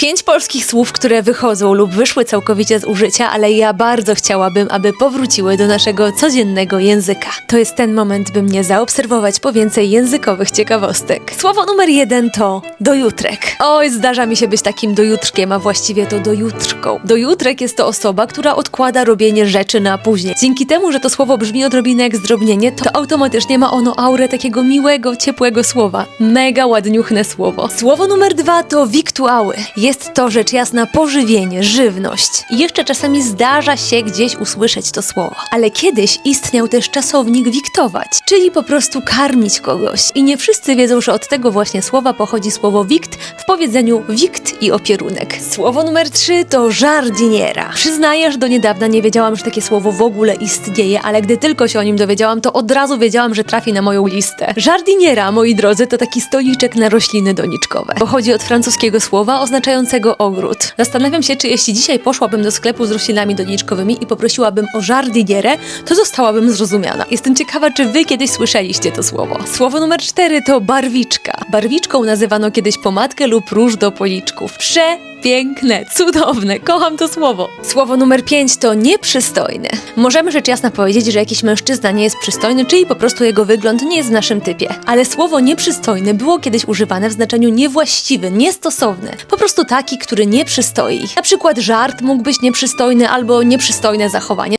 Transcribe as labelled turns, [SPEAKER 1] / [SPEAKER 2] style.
[SPEAKER 1] Pięć polskich słów, które wychodzą lub wyszły całkowicie z użycia, ale ja bardzo chciałabym, aby powróciły do naszego codziennego języka. To jest ten moment, by mnie zaobserwować po więcej językowych ciekawostek. Słowo numer jeden to dojutrek. Oj, zdarza mi się być takim dojutrzkiem, a właściwie to dojutrzką. Dojutrek jest to osoba, która odkłada robienie rzeczy na później. Dzięki temu, że to słowo brzmi odrobinę jak zdrobnienie, to automatycznie ma ono aurę takiego miłego, ciepłego słowa. Mega ładniuchne słowo. Słowo numer dwa to wiktuały. Jest to rzecz jasna pożywienie, żywność. I jeszcze czasami zdarza się gdzieś usłyszeć to słowo. Ale kiedyś istniał też czasownik wiktować, czyli po prostu karmić kogoś. I nie wszyscy wiedzą, że od tego właśnie słowa pochodzi słowo wikt w powiedzeniu wikt i opierunek. Słowo numer trzy to żardiniera. Przyznaję, że do niedawna nie wiedziałam, że takie słowo w ogóle istnieje, ale gdy tylko się o nim dowiedziałam, to od razu wiedziałam, że trafi na moją listę. Żardiniera, moi drodzy, to taki stoliczek na rośliny doniczkowe. Pochodzi od francuskiego słowa oznaczającego ogród. Zastanawiam się, czy jeśli dzisiaj poszłabym do sklepu z roślinami doniczkowymi i poprosiłabym o żardinierę, to zostałabym zrozumiana. Jestem ciekawa, czy wy kiedyś słyszeliście to słowo. Słowo numer cztery to barwiczka. Barwiczką nazywano kiedyś pomadkę lub róż do policzków. Prze Piękne, cudowne, kocham to słowo. Słowo numer 5 to nieprzystojny. Możemy rzecz jasna powiedzieć, że jakiś mężczyzna nie jest przystojny, czyli po prostu jego wygląd nie jest w naszym typie. Ale słowo nieprzystojny było kiedyś używane w znaczeniu niewłaściwy, niestosowny. Po prostu taki, który nie przystoi. Na przykład żart mógł być nieprzystojny albo nieprzystojne zachowanie.